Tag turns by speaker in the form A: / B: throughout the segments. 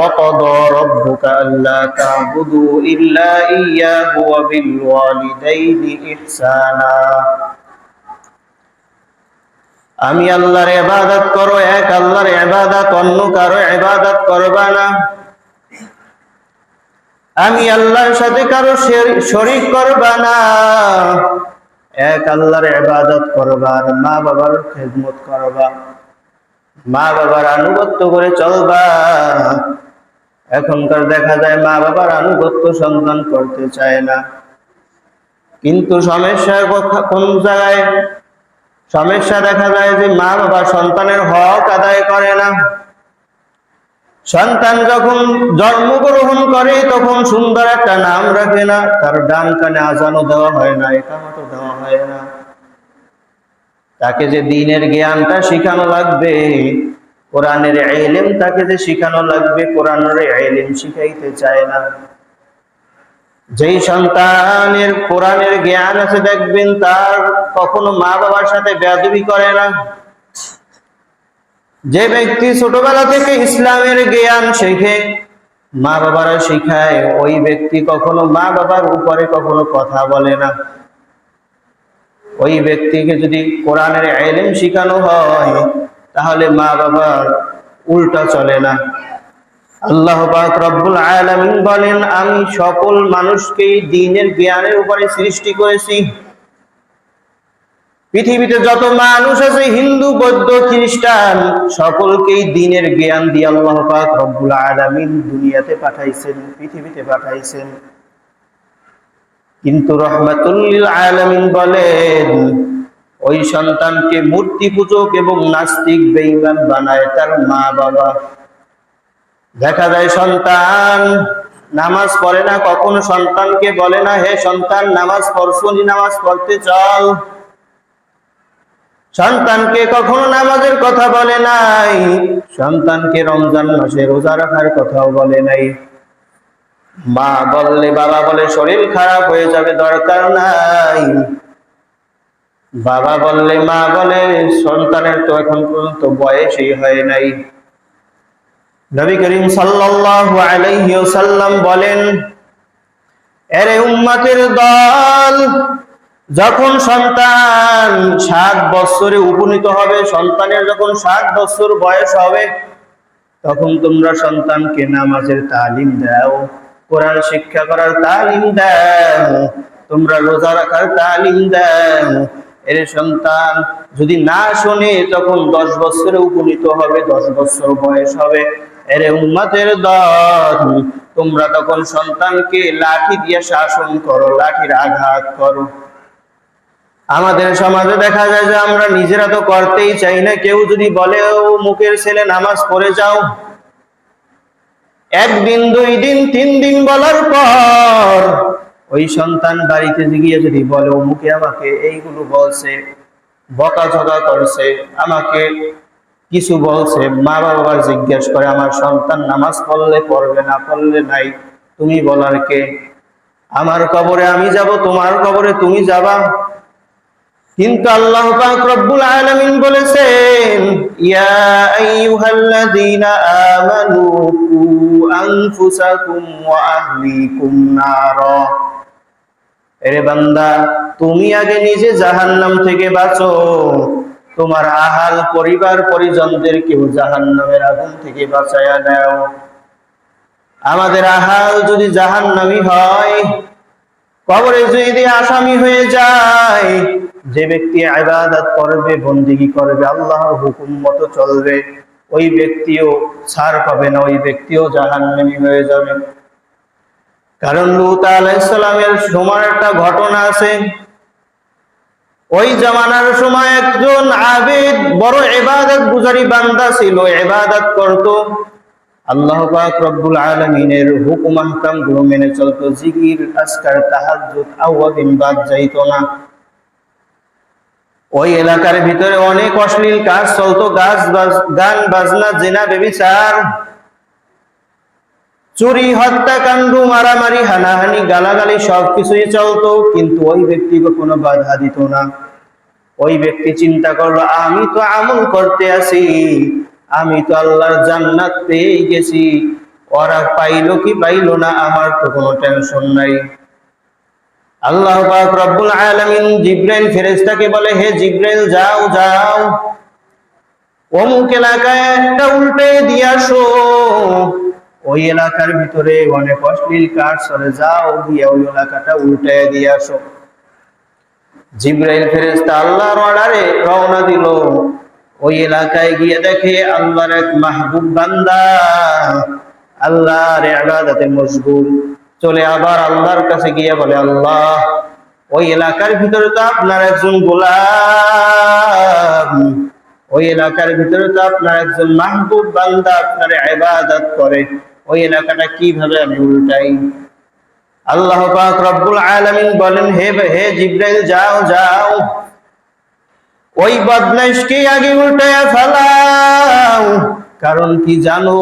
A: وقضى ربك ألا تعبدوا إلا إياه وبالوالدين إحسانا আমি আল্লাহর ইবাদত করো এক আল্লাহর ইবাদত অন্য কারো ইবাদত করবা না আমি আল্লাহর সাথে কারো শরীক করবা না এক আল্লাহর ইবাদত করবা আর মা বাবার খেদমত করবা মা বাবার আনুগত্য করে চলবা এখনকার দেখা যায় মা বাবার আনুগত্য সন্তান করতে চায় না। কিন্তু সমস্যা কোথা- কোন জায়গায়? সমস্যা দেখা যায় যে মা বাবা সন্তানের হক আদায় করে না। সন্তান যখন জন্মগ্রহণ করে তখন সুন্দর একটা নাম রাখে না, তার ডান কানে আজানও দেওয়া হয় না একামতো দেওয়া হয় না। তাকে যে দিনের জ্ঞানটা শিখানো লাগবে কোরআনের এলেম তাকে যে শিখানো লাগবে, কোরআনের এলেম শিখাইতে চায় না। যেই সন্তানের কোরআনের জ্ঞান আছে দেখবেন তার কখনো মা বাবার সাথে বেয়াদবি করে না। যে ব্যক্তি ছোটবেলা থেকে ইসলামের জ্ঞান শেখে মা বাবারা শিখায়, ওই ব্যক্তি কখনো মা বাবার উপরে কখনো কথা বলে না। ওই ব্যক্তিকে যদি কোরআনের এলেম শিখানো হয় তাহলে মা বাবার উল্টা চলে না। আল্লাহ রব্বুল আলামিন বলেন, আমি সকল মানুষকেই দ্বীনের জ্ঞানের উপরে সৃষ্টি করেছি। পৃথিবীতে যত মানুষ আছে, হিন্দু, বৌদ্ধ, খ্রিস্টান, সকলকেই দিনের জ্ঞান দিয়ে আল্লাহ পাক রব্বুল আলামিন দুনিয়াতে পাঠাইছেন, পৃথিবীতে পাঠাইছেন। কিন্তু রহমাতুল্লিল আলামিন বলেন ওই সন্তানকে মূর্তি পূজক এবং নাস্তিক বেঈমান বানায় তার মা বাবা। দেখা যায় সন্তান নামাজ পড়ে না, কখনো সন্তানকে বলে না, হে সন্তান, নামাজ পড়ছনি নামাজ পড়তে চল। সন্তানকে কখনো নামাজের কথা বলে নাই, সন্তানকে রমজান মাসে রোজা রাখার কথাও বলে নাই। মা বললে, বাবা বলে শরীর খারাপ হয়ে যাবে, দরকার নাই। বাবা বললে, মা বলে, সন্তানের তো এখন পর্যন্ত বয়সই হয় নাই। নবী করিম সাল্লাল্লাহু আলাইহি ওয়াসাল্লাম বলেন, এরে উম্মতের দল, যখন সন্তান সাত বছরে উপনীত হবে, সন্তানের যখন সাত বছর বয়স হবে, তখন তোমরা সন্তানকে নামাজের তালিম দাও, কোরআন শিক্ষা করার তালিম দাও, তোমরা রোজা রাখার তালিম দাও এর সন্তান যদি না শোনে তখন দশ বছরে উপনীত হবে, দশ বছর বয়স হবে। এর উম্মতের দল, তোমরা তখন সন্তানকে লাঠি দিয়ে শাসন করো, লাঠির আঘাত করো। আমাদের সমাজে দেখা যায় যে আমরা নিজেরা তো করতেই চাই না, কেউ যদি বলে, ও মুখের ছেলে, নামাজ পড়ে যাও। একদিন, দুই দিন, তিন দিন বলার পর ওই সন্তান বাড়িতে গিয়ে যদি বলে মুখে আমাকে এইগুলো বলছে বকাঝকা করছে, আমাকে কিছু বলছে, মা বাবা জিজ্ঞেস করে, আমার সন্তান নামাজ পড়লে পড়বে না, পড়লে নাই, তুমি বলার কে? আমার কবরে আমি যাব, তোমার কবরে তুমি যাবা। কিন্তু আল্লাহ পাক রব্বুল আলামিন বলেছেন, ইয়া আইয়ুহাল্লাযীনা আমানু কু আনফুসাকুম ওয়া আহলিকুম নারা। এরে বান্দা, তুমি আগে নিজে জাহান্নাম থেকে বাঁচো। তোমার আহাল পরিবার পরিজনদের কেউ জাহান্নামের আগুন থেকে বাঁচায়া দাও আমাদের আহাল যদি জাহান্নামি হয়, কবরে যদি আসামি হয়ে যায়, যে ব্যক্তি আবাদত করবে, বন্দিগি করবে, আল্লাহর হুকুম মতো চলবে, ওই ব্যক্তিও ছাড় পাবে না, ওই ব্যক্তিও জাহান্নামী হয়ে যাবে। কারণ লুত আলাইসালামের সময় একটা ঘটনা আছে। ওই জামানার সময় একজন আবেদ বড় এবাদত গুজারি বান্দা ছিল এবাদত করত। আল্লাহ পাক রব্বুল আলামিনের হুকুম আহকামগুলো মেনে চলতো। জিকির আওয়াবিন বাদ যাইতো না। ওই এলাকার ভিতরে অনেক অশ্লীল কাজ চলতো। গাছ গান বাজনা, জেনা, বেবিচার। চুরি, হত্যাকাণ্ড, মারামারি, হানাহানি, গালাগালি সবকিছুই চলতো, কিন্তু ওই ব্যক্তি কোনো বাধা দিত না। ওই ব্যক্তি চিন্তা করল, আমি তো আমল করতে আছি, আমি তো আল্লাহর জান্নাত পেয়ে গেছি, ওরা পাইলো কি পাইলো না, আমার তো কোনো টেনশন নাই। আল্লাহ পাক রব্বুল আলামিন জিব্রাইল ফেরেশতাকে বলে, হে জিব্রাইল, যাও যাও। অমুক এলাকায় একটা উল্টে দিয়ে আসো। ওই এলাকার ভিতরে অনেক অশ্লীল কাজ চলে যাও, গিয়ে ওই এলাকাটা উল্টে দিয়ে আসো। জিব্রাইল ফেরেশতা আল্লাহর অর্ডারে রওনা দিল। ওই এলাকায় গিয়ে দেখে আল্লাহর এক মাহবুব বান্দা, আল্লাহর ইবাদতে মশগুল। চলে আবার আল্লাহর কাছে গিয়ে বলে, আল্লাহ, ওই এলাকার ভিতরে তো আপনার একজন গোলাম। ওই এলাকার ভিতরে তো আপনার একজন মাহবুব বান্দা আপনার ইবাদত করে। ওই এলাকাটা কীভাবে আমি উল্টাই? আল্লাহ পাক রব্বুল আলামিন বলেন, হে হে জিব্রাইল, যাও যাও। ওই বদমাইশকে আগে উল্টায়া ফেলাও। কারণ কি জানো?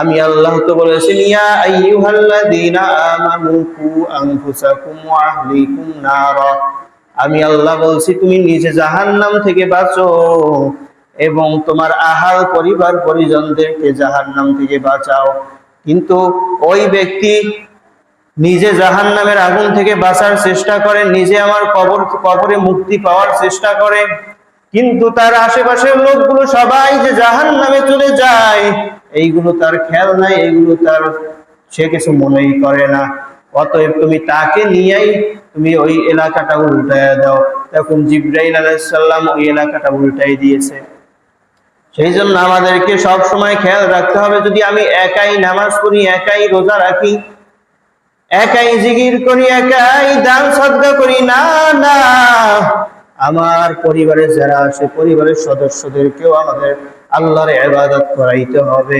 A: আমি আল্লাহ তো বলেছি, ইয়া আইয়ুহাল্লাযীনা আমানু কু আনফুসাকুম ওয়া আহলিকুম নারা। আমি আল্লাহ বলছি, তুমি নিজে জাহান্নাম থেকে বাঁচো। এবং তোমার আহাল পরিবার পরিজনদেরকে জাহান্নাম থেকে বাঁচাও। কিন্তু ওই ব্যক্তি নিজে জাহান নামের আগুন থেকে বাঁচার চেষ্টা করে, নিজে আমার কবর, কবরে মুক্তি পাওয়ার চেষ্টা করে। কিন্তু তার আশেপাশের লোকগুলো সবাই যে জাহান নামে চলে যায়, এইগুলো তার খেয়াল নাই, এইগুলো তার সে কিছু মনেই করে না। অতএব তুমি তাকে নিয়েই তুমি ওই এলাকাটা উল্টায় দাও। তখন জিব্রাইল আলাইসাল্লাম ওই এলাকাটা উল্টাই দিয়েছে। সেই জন্য আমাদেরকে সব সময় খেয়াল রাখতে হবে, যদি আমি একাই নামাজ পড়ি, একাই রোজা রাখি, একাই জিগির করি, একাই দান সদ্গা করি, না না, আমার পরিবারে যারা আছে, পরিবারের সদস্যদেরকেও আমাদের আল্লাহর ইবাদত করাইতে হবে।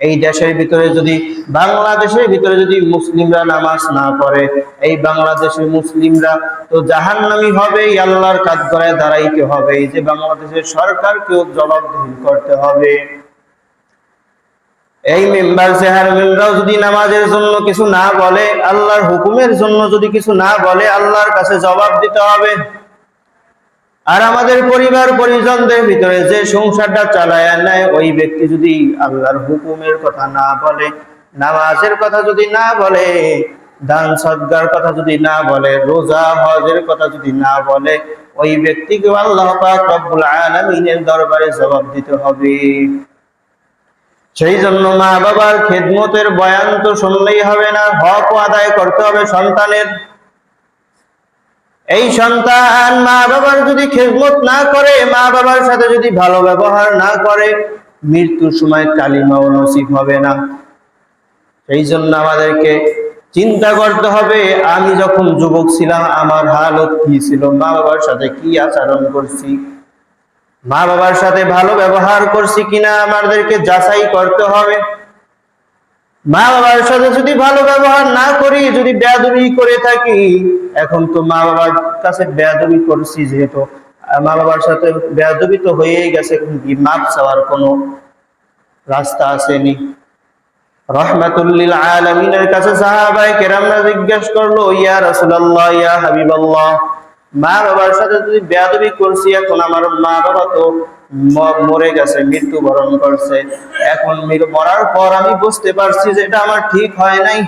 A: এই দেশের ভিতরে যদি, বাংলাদেশের ভিতরে যদি মুসলিমরা নামাজ না পড়ে, এই বাংলাদেশের মুসলিমরা তো জাহান্নামী হবে আল্লাহর কাজ করে দাঁড়াইতে হবে। এই যে বাংলাদেশের সরকারকেও জবাবদিহি করতে হবে। এই মেম্বার চেয়ারম্যানরাও যদি নামাজের জন্য কিছু না বলে, আল্লাহর হুকুমের জন্য যদি কিছু না বলে, আল্লাহর কাছে জবাব দিতে হবে। আর আমাদের পরিবার পরিজনদের ভিতরে যে সংসারটা চালায় নেয়, ওই ব্যক্তি যদি আল্লাহর হুকুমের কথা না বলে, নামাজের কথা যদি না বলে, দান সদ্গার কথা যদি না বলে, রোজা হজের কথা যদি না বলে, ওই ব্যক্তিকে আল্লাহ পাক রব্বুল আলামিনের দরবারে জবাব দিতে হবে। সেই জন্য মা বাবার খেদমতের বয়ান তো শুনলেই হবে না, হক আদায় করতে হবে সন্তানের। এই সন্তান মা বাবার যদি খেদমত না করে, মা বাবার সাথে যদি ভালো ব্যবহার না করে, মৃত্যুর সময় কালিমাও নসিব হবে না। সেই জন্য আমাদেরকে চিন্তা করতে হবে, আমি যখন যুবক ছিলাম, আমার হালত কি ছিল? মা বাবার সাথে কি আচরণ করছি? মা বাবার সাথে ভালো ব্যবহার করছি কিনা? আমাদেরকে যাচাই করতে হবে। মা বাবার সাথে যদি ভালো ব্যবহার না করি, যদি বেয়াদবি করে থাকি, এখন তো মা বাবার কাছে বেয়াদবি করছি যেহেতু মা বাবার সাথে বেয়াদবি তো হয়েই গেছে মাপ চাওয়ার কোনো রাস্তা আসেনি। রহমাতুল্লিল আলমিনের কাছে সাহাবাই কেরামরা জিজ্ঞাসা করল, ইয়া রাসূলুল্লাহ, ইয়া হাবিবাল্লাহ মা বাবার সাথে যদি বেয়াদবি করছি, এখন আমার মা বাবা তো মরে গেছে, মৃত্যুবরণ করছে। এখন মরার পর আমি বুঝতে পারছি যে এটা আমার ঠিক হয় নাই।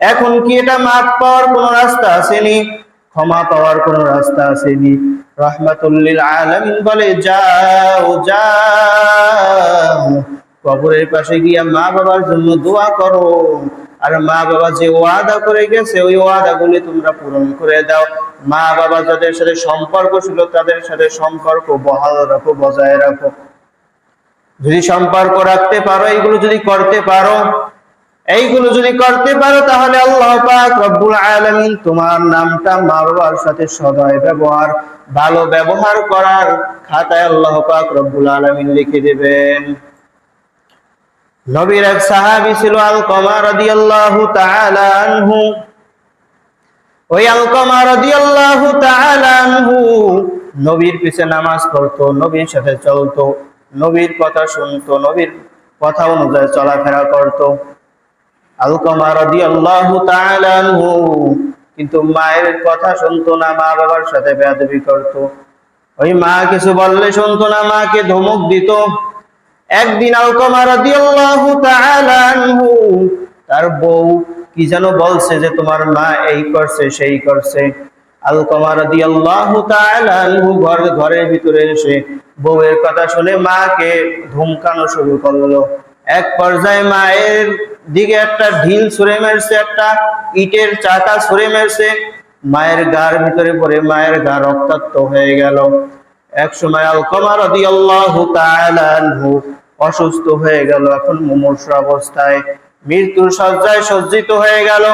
A: এখন কি এটা মাপ পাওয়ার কোনো রাস্তা আসেনি? ক্ষমা পাওয়ার কোনো রাস্তা আসেনি। রহমাতুল্লিল আলামিন বলে, যাও যাও। কবরের পাশে গিয়া মা বাবার জন্য দোয়া করো। আর মা বাবা যে ওয়াদা করে গেছে, ওই ওয়াদা গুলি তোমরা পূরণ করে দাও। মা বাবা যাদের সাথে সম্পর্ক ছিল, তাদের সাথে সম্পর্ক বহাল রাখো, বজায় রাখো। যদি সম্পর্ক রাখতে পারো, এইগুলো যদি করতে পারো, এইগুলো যদি করতে পারো, তাহলে আল্লাহ পাক রব্বুল আলামিন তোমার নামটা মা বাবার সাথে সদয় ব্যবহার, ভালো ব্যবহার করার খাতায় আল্লাহ পাক রব্বুল আলামিন লিখে দেবেন। নবীর এক সাহাবী ছিল আলকমা রাদিয়াল্লাহু তাআলা আনহু। ওই আলকমা রাদিয়াল্লাহু তাআলা আনহু নবীর পিছে নামাজ পড়তো, নবীর সাথে চলতো, নবীর কথা শুনতো, নবীর কথা অনুযায়ী চলাফেরা করতো। আলকমা রাদিয়াল্লাহু তাআলা আনহু কিন্তু মায়ের কথা শুনতো না, মা বাবার সাথে বেয়াদবি করতো। ওই মা কিছু বললে শুনতো না, মাকে ধমক দিত। একদিন তার বউ কি যেন বলছে যে, তোমার মা এই করছে, সেই করছে। ঘরের ভিতরে এসে বউয়ের কথা শুনে মাকে ধমকানো শুরু করল। এক পর্যায়ে মায়ের দিকে একটা ঢিল ছুঁড়ে মেরছে, একটা ইটের চাকা ছুঁড়ে মেরছে। মায়ের গার ভিতরে পড়ে মায়ের গা রক্তাক্ত হয়ে গেল। এক সময় আলকমা রাদিয়াল্লাহু তাআলা আনহু অসুস্থ হয়ে গেল, এখন মুমূর্ষ অবস্থায়। মৃত্যুর সজ্জায় সজ্জিত হয়ে গেল।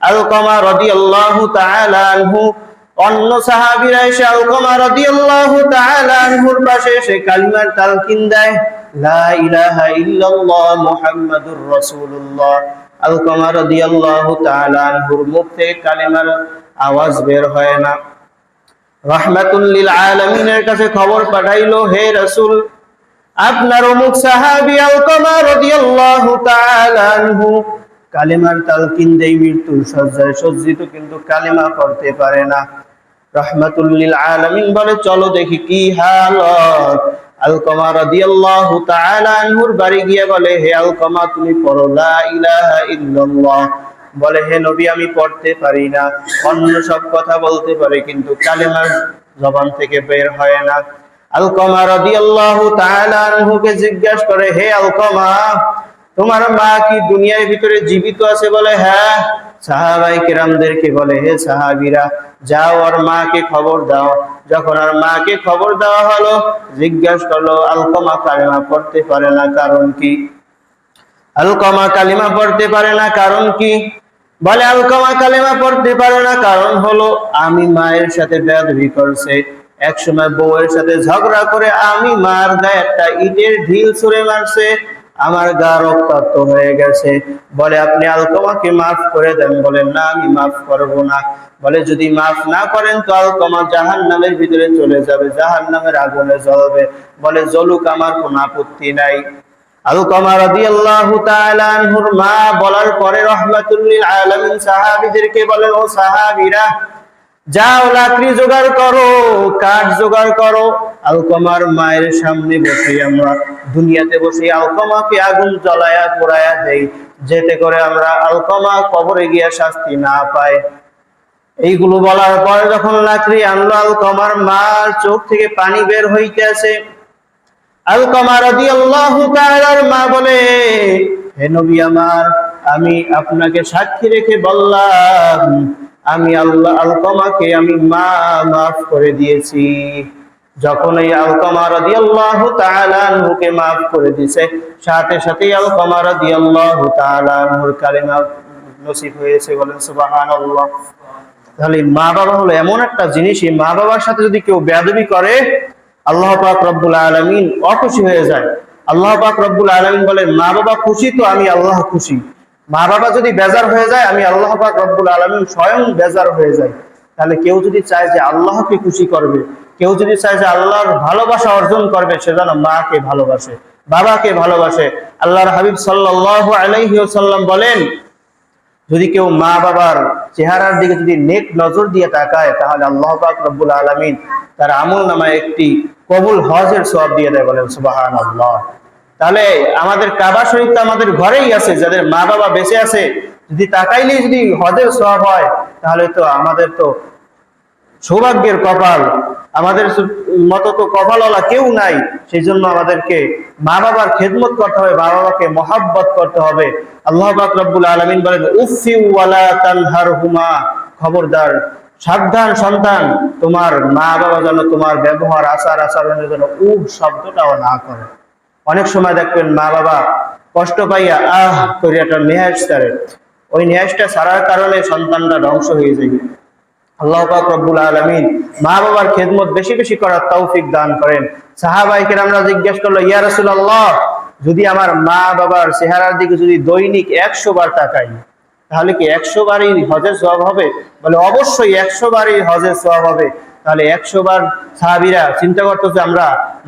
A: আলকমা রাদিয়াল্লাহু তাআলা আনহু, অন্য সাহাবীরা এসে আলকমা রাদিয়াল্লাহু তাআলা আনহুর পাশে এসে কালিমার তালকিন দেয়, লা ইলাহা ইল্লাল্লাহ মুহাম্মাদুর রাসূলুল্লাহ। আলকমা রাদিয়াল্লাহু তাআলা আনহুর মুখ থেকে কালিমার আওয়াজ বের হয় না। রহমাতুল্লিল আলামিনের কাছে খবর পাঠাইলো, হে রাসূল, আপনার অমুক সাহাবী আনহু তালকিন দেই সজ্জায় সজ্জিত, কিন্তু কালিমা পড়তে পারে না। রহমাতুল্লিল আলামিন বলে, চলো দেখি কি হালত। আলকমা রাদিয়াল্লাহু তাআলা আনহুর বাড়ি গিয়ে বলে, হে আলকমা তুমি পড়ো লা ইলাহা ইল্লাল্লাহ। বলে, হে নবী, আমি পড়তে পারি না। অন্য সব কথা বলতে পারি, কিন্তু কালেমার জবান থেকে বের হয় না। আলকমা রাদিয়াল্লাহু তাআলা আনহুকে জিজ্ঞাসা করে, হে আলকমা, তোমার মা কি দুনিয়ার ভিতরে জীবিত আছে? বলে হ্যাঁ। সাহাবাই কিরামদেরকে বলে, হে সাহাবীরা, যাও আর মাকে খবর দাও। যখন আর মাকে খবর দেওয়া হলো, জিজ্ঞাসা করল, আলকমা কালেমা পড়তে পারে না, কারণ কি? আলকমা কালিমা পড়তে পারে না, কারণ কি? বলে আলকমা কালিমা পড়তে পারে না। কারণ হলো, আমি মায়ের সাথে বেয়াদবি করছে। এক সময় বউয়ের সাথে ঝগড়া করে আমি মার গায়ে একটা ইটের ঢিল ছুঁড়ে মারছে। আমার গা রক্তাক্ত হয়ে গেছে। বলে, আপনি আলকমাকে মাফ করে দেন। বলেন না, আমি মাফ করব না। বলে, যদি মাফ না করেন, তো আলকমা জাহান নামের ভিতরে চলে যাবে। জাহান নামের আগুনে জ্বলবে। বলে জ্বলুক আমার কোনো আপত্তি নাই। আলকমা রাদিয়াল্লাহু তাআলা আনহুর মা বলার পরে রহমাতুল লিল আলামিন সাহাবীদেরকে বলেন, ও সাহাবীরা, যাও, লাকড়ি জোগাড় করো, কাঠ জোগাড় করো। আলকমার মায়ের সামনে বসে আমরা দুনিয়াতে বসে আলকমাকে আগুন জ্বলায়া পোড়ায়া দেই, যেতে করে আমরা আলকমা কবরে গিয়া শাস্তি না পাই। এইগুলো বলার পরে যখন লাকড়ি আনলো আলকমার মার চোখ থেকে পানি বের হইতে হইতেছে। মা বলে আমার, আমি আপনাকে সাক্ষী রেখে বললাম, আমি আল্লাহ আলকমাকে আমি মা মাফ করে দিয়েছি। যখন এই আলকমা রাদিয়াল্লাহু তাআলা আনহুকে মাফ করে দিয়েছে, সাথে সাথে আলকমা রাদিয়াল্লাহু তাআলা আনহুর কালিমা নসিব হয়েছে, বলেন সুবহানাল্লাহ। তাহলে মা বাবা হলো এমন একটা জিনিস, এই মা বাবার সাথে যদি কেউ বেয়াদবি করে আল্লাহ পাক রব্বুল আলমিন অখুশি হয়ে যায়। আল্লাহ পাক রব্বুল আলমিন বলে মা বাবা খুশি তো আমি আল্লাহ খুশি। মা বাবা যদি বেজার হয়ে যায়, আমি আল্লাহ পাক রব্বুল আলমিন স্বয়ং বেজার হয়ে যায় তাহলে কেউ যদি চায় যে আল্লাহকে খুশি করবে, কেউ যদি চায় যে আল্লাহর ভালোবাসা অর্জন করবে, সে যেন মাকে ভালোবাসে, বাবাকে ভালোবাসে। আল্লাহর হাবিব সাল্লাহ আলাইহি সাল্লাম বলেন যদি কেউ মা বাবার চেহারার দিকে যদি নেক নজর দিয়ে তাকায়, তাহলে আল্লাহ পাক রব্বুল আলমিন তার আমল নামায় একটি কবুল হজের সব দিয়ে দেয় বলেন সুবাহান আল্লাহ তাহলে আমাদের কাবা শরীফ তো আমাদের ঘরেই আছে, যাদের মা বাবা বেঁচে আছে, যদি তাকাইলে যদি হজের সব হয়, তাহলে তো আমাদের তো সৌভাগ্যের কপাল আমাদের মতো তো কপালওয়ালা কেউ নাই সেই জন্য আমাদেরকে মা বাবার খেদমত করতে হবে, মা বাবাকে মহাব্বত করতে হবে। আল্লাহ রব্বুল আলমিন বলেন উফি তানহারহুমা। খবরদার, সাবধান সন্তান, তোমার মা বাবা যেন তোমার ব্যবহার, আচার আচরণের জন্য উহ শব্দটাও না করে। অনেক সময় দেখবেন মা বাবা কষ্ট পাইয়া, আহ! করে একটা নেহাজ ওই নেহাজটা ছাড়ার কারণে সন্তানটা ধ্বংস হয়ে যাবে আল্লাহ পাক রব্বুল আলমিন মা বাবার খেদমত বেশি বেশি করার তৌফিক দান করেন। সাহাবাইকে আমরা জিজ্ঞেস করল, ইয়া রাসূলুল্লাহ, যদি আমার মা বাবার চেহারার দিকে যদি দৈনিক একশো বার তাকাই, তাহলে কি একশো বারই হজের সব হবে? বলে, অবশ্যই একশো বারই হজের সব হবে। তাহলে একশো বার সাহাবিরা চিন্তা করতো যে আমরা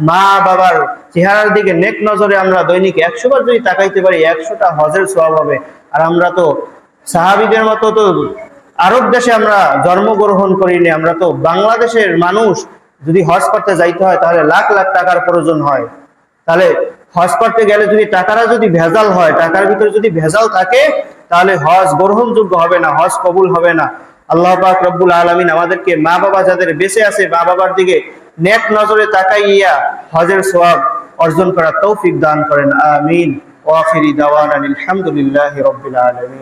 A: মা বাবার চেহারার দিকে নেক নজরে আমরা দৈনিক একশো বার যদি তাকাইতে পারি, একশোটা হজের সব হবে। আর আমরা তো সাহাবিদের মতো তো আরব দেশে আমরা জন্মগ্রহণ করিনি, আমরা তো বাংলাদেশের মানুষ। যদি হজ করতে যাইতে হয়, তাহলে লাখ লাখ টাকার প্রয়োজন হয়। তাহলে হজ করতে গেলে যদি টাকাটা যদি ভেজাল হয়, টাকার ভিতরে যদি ভেজাল থাকে, তাহলে হজ গ্রহণযোগ্য হবে না, হজ কবুল হবে না। আল্লাহ পাক রব্বুল আলমিন আমাদেরকে মা বাবা যাদের বেঁচে আছে মা বাবার দিকে নেক নজরে তাকাইয়া হজের সোয়াব অর্জন করার তৌফিক দান করেন। আমিন। ওয়াখিরি দাওয়ান আলহামদুলিল্লাহ রব্বিল আলমিন।